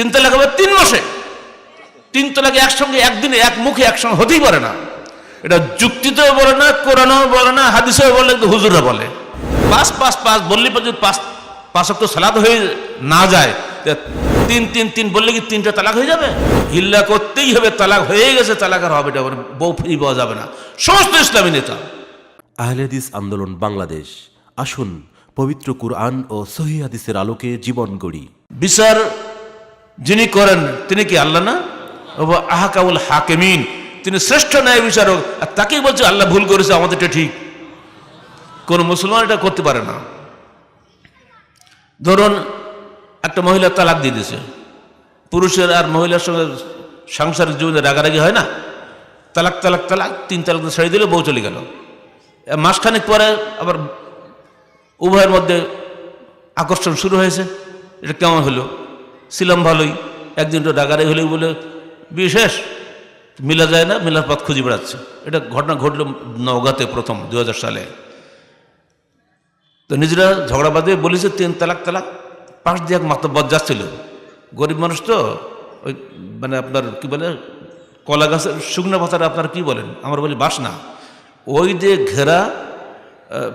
তিন তালাক হবে তিন মাসে। তিন তালাক একসঙ্গে একদিনে এক মুখে একসঙ্গে হতেই পারে না। এটা যুক্তিতেও বলে না কোরআনও বলে না হাদিসেও বলে কিন্তু হুজুররা বলে। পাঁচ পাঁচ পাঁচ বললে যদি পাঁচ পাঁচক তো সালাদ হয়ে না যায় তিন তিন তিন বললে কি তিনটা তালাক হয়ে যাবে? হিল্লা করতেই হবে তালাক হয়ে গেছে তালাক আর হবে এটা বউ ফিরি পাওয়া যাবে না। সমস্ত ইসলামী নেতা। আহলেদিস আন্দোলন বাংলাদেশ। আসুন পবিত্র কুরআন ও সহি হাদিসের আলোকে জীবন গড়ি। বিচার যিনি করেন, তিনি কি আল্লাহ না? আহাকাউল হাকেমিন। তিনি শ্রেষ্ঠ ন্যায় বিচারক। আর তাকেই বলছে, আল্লাহ ভুল করেছে আমাদেরটা ঠিক। কোন মুসলমান এটা করতে পারে না। ধরুন, একটা মহিলা তালাক দিয়ে দিয়েছে। পুরুষের আর মহিলার সঙ্গে সাংসারিক জীবনে রাগারাগি হয় না? তালাক তালাক তালাক, তিন তালাক ছেড়ে দিলে বউ চলে গেল। মাসখানেক পরে আবার উভয়ের মধ্যে আকর্ষণ শুরু হয়েছে। এটা কেমন হলো? ছিলাম ভালোই একদিন তো ডাকারে হলেই বলে, বিশেষ, মিলা যায় না, মিলার পথ খুঁজে বেড়াচ্ছে। এটা ঘটনা ঘটলো নওগাঁতে প্রথম দু হাজার সালে। তো নিজেরা ঝগড়া বাঁধে, বলেছে তিন তালাক তালাক পাশ দিয়ে এক মাত্র মাতব্বর যাচ্ছিল। গরিব মানুষ তো, ওই মানে আপনার কি বলে, কলা গাছের শুকনো পাতার আপনার কি বলেন? আমরা বলি বাস না। ওই যে ঘেরা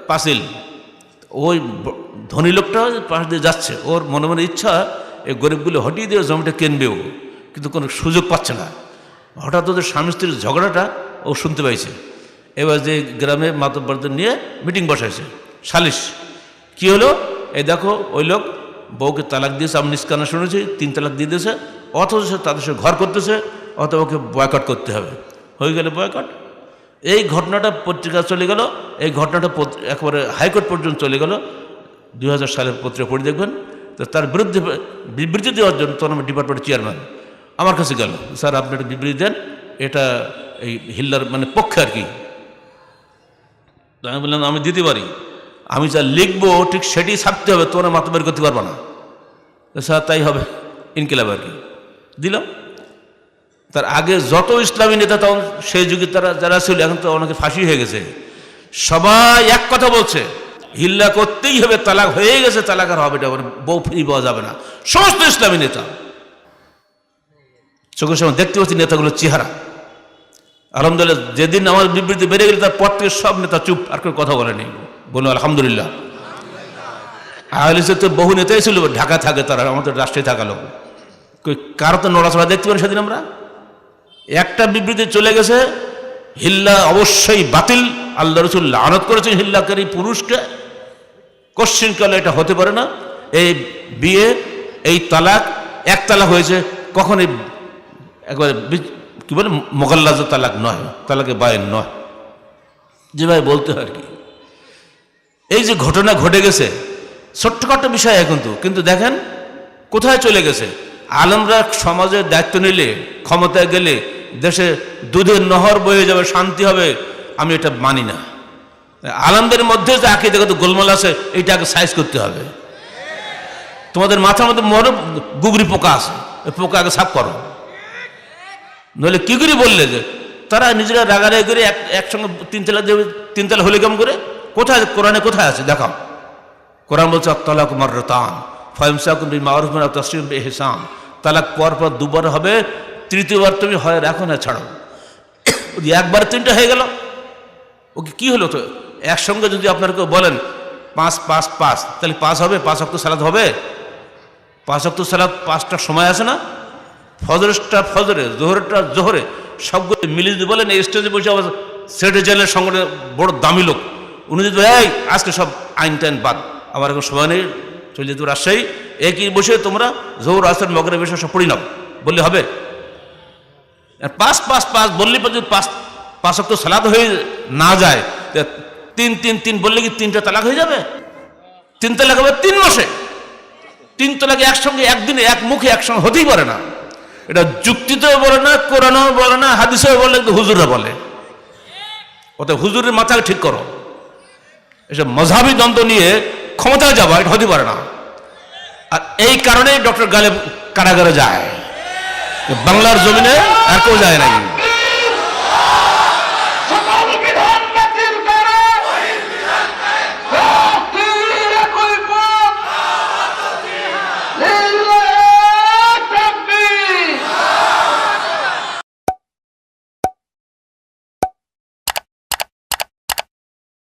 পাঁচিল, ওই ধনী লোকটা পাশ দিয়ে যাচ্ছে। ওর মনে মনে ইচ্ছা এই গরিবগুলো হটিয়ে দিয়ে জমিটা কিনবেও, কিন্তু কোনো সুযোগ পাচ্ছে না। হঠাৎ ওদের স্বামী স্ত্রীর ঝগড়াটা ও শুনতে পাইছে। এবার যে গ্রামে মাতব্বরদের নিয়ে মিটিং বসাইছে। সালিশ। কি হলো? এই দেখো, ওই লোক বউকে তালাক দিয়েছে, আমি নিষ্কানা শুনেছি, তিন তালাক দিয়ে দিয়েছে, অথচ সে তাদের সাথে ঘর করতেছে, অথবা ওকে বয়কট করতে হবে। হয়ে গেলে বয়কট এই ঘটনাটা পত্রিকা চলে গেল, এই ঘটনাটা একেবারে হাইকোর্ট পর্যন্ত চলে গেল। দুই হাজার সালের পত্রিকা পড়ে দেখবেন। তো তার বিরুদ্ধে বিবৃতি দেওয়ার জন্য তখন আমার ডিপার্টমেন্টের চেয়ারম্যান আমার কাছে গেল, স্যার, আপনি একটা বিবৃতি দেন। এটা এই হিল্লার মানে পক্ষে আর কি। আমি বললাম, আমি দিতে পারি। আমি যা লিখব, ঠিক সেটি ছাপতে হবে তোমরা মাথা বের করতে পারব না। স্যার, তাই হবে, ইনকিলাব আর কি। দিলাম। তার আগে যত ইসলামী নেতা তখন সেই যুগে তারা যারা ছিল, এখন তো অনেকে ফাঁসি হয়ে গেছে। সবাই এক কথা বলছে হিল্লা করতেই হবে, তালাক হয়ে গেছে তালাক আর হবে বউ ফিরি পাওয়া যাবে না। সমস্ত ইসলামী নেতা। চোখের সময় দেখতে পাচ্ছি নেতাগুলোর চেহারা। আলহামদুলিল্লাহ, যেদিন আমার বিবৃতি বেড়ে গেল তার পর থেকে সব নেতা চুপ, আর কেউ কথা বলেনি বলুন, আলহামদুলিল্লাহ। আহলিসের তো বহু নেতাই ছিল, ঢাকা থাকে তারা আমাদের রাষ্ট্রে থাকা লোক। কই, কারও তো নড়াচড়া দেখতে পারি সেদিন আমরা? একটা বিবৃতি চলে গেছে, হিল্লা অবশ্যই বাতিল, আল্লাহ রসুল আনত করেছেন হিল্লাকারী পুরুষকে। কোশ্চিনকালে এটা হতে পারে না। এই বিয়ে, এই তালাক, এক তালাক হয়েছে, কখন এই একবারে কি বলে, মোগাল্লাজ তালাক নয়, তালাকে বায়ের নয়। যেভাবে বলতে হয় আর কি। এই যে ঘটনা ঘটে গেছে ছোট্টখাট্ট বিষয় কিন্তু কিন্তু দেখেন, কোথায় চলে গেছে? আলমরা সমাজের দায়িত্ব নিলে, ক্ষমতায় গেলে, দেশে দুধের নহর বয়ে যাবে, শান্তি হবে, আমি এটা মানি না। আলমদের মধ্যে যে দেখো তো গোলমাল আছে, এইটাকে সাইজ করতে হবে। তোমাদের মাথার মধ্যে মনে গুগরি পোকা আছে পোকাকে সাফ করো। নইলে কি করে বললে যে, তারা নিজেরা রাগারাগি করে এক, একসঙ্গে তিনতলা দেবে তিনতলা হলে কেমন করে, কোথায়, কোরআনে কোথায় আছে, দেখাও। কোরআন বলছে তালাক মারতান ফাইমসাকুম তালাক পর পর দুবার হবে, তৃতীয়বার তুমি হয়, রাখো না, ছাড়ো। একবার তিনটা হয়ে গেল। ওকে, কি হলো তো? একসঙ্গে যদি আপনার কেউ বলেন, পাঁচ পাঁচ পাঁচ তাহলে পাঁচ হবে, পাঁচ অক্ট সালাদ হবে? পাঁচ অক্ট সালাদ পাঁচটা সময় আছে না? ফজরেরটা ফজরে, জোহরেরটা জোহরে, সবগুলো মিলিয়ে যদি বলেন, এই স্টেজে বসে আবার সেটে জেলের সঙ্গে বড় দামি লোক। উনি যদি এই, আজকে সব আইন টাইন বাদ, আমার এখন সময় নেই, চলে যেত রাজশাহী, একই বসে তোমরা জোহর আসেন মগরে বসে সব পড়ি নাও। বললে হবে? পাঁচ পাঁচ পাঁচ বললে যদি পাঁচ পাঁচ অক্ট সালাদ হয়ে না যায়। তিন তিন তিন বললে কি তিনটা তালাক হয়ে যাবে? তিন তালাক হবে তিন মাসে। তিন তালাক একসঙ্গে, একদিনে, এক মুখে, একসঙ্গে হতেই পারে না। এটা যুক্তিতেও বলে না, কোরআনও বলে না, হাদিসেও বলে কিন্তু হুজুররা বলে। অতএব হুজুরের মাথাকে ঠিক করো। এসব মজাবি দ্বন্দ্ব নিয়ে ক্ষমতায় যাবা, এটা হতে পারে না। আর এই কারণে ডক্টর গালেব কারাগারে যায়। বাংলার জমিনে আর কেউ যায় কিন্তু।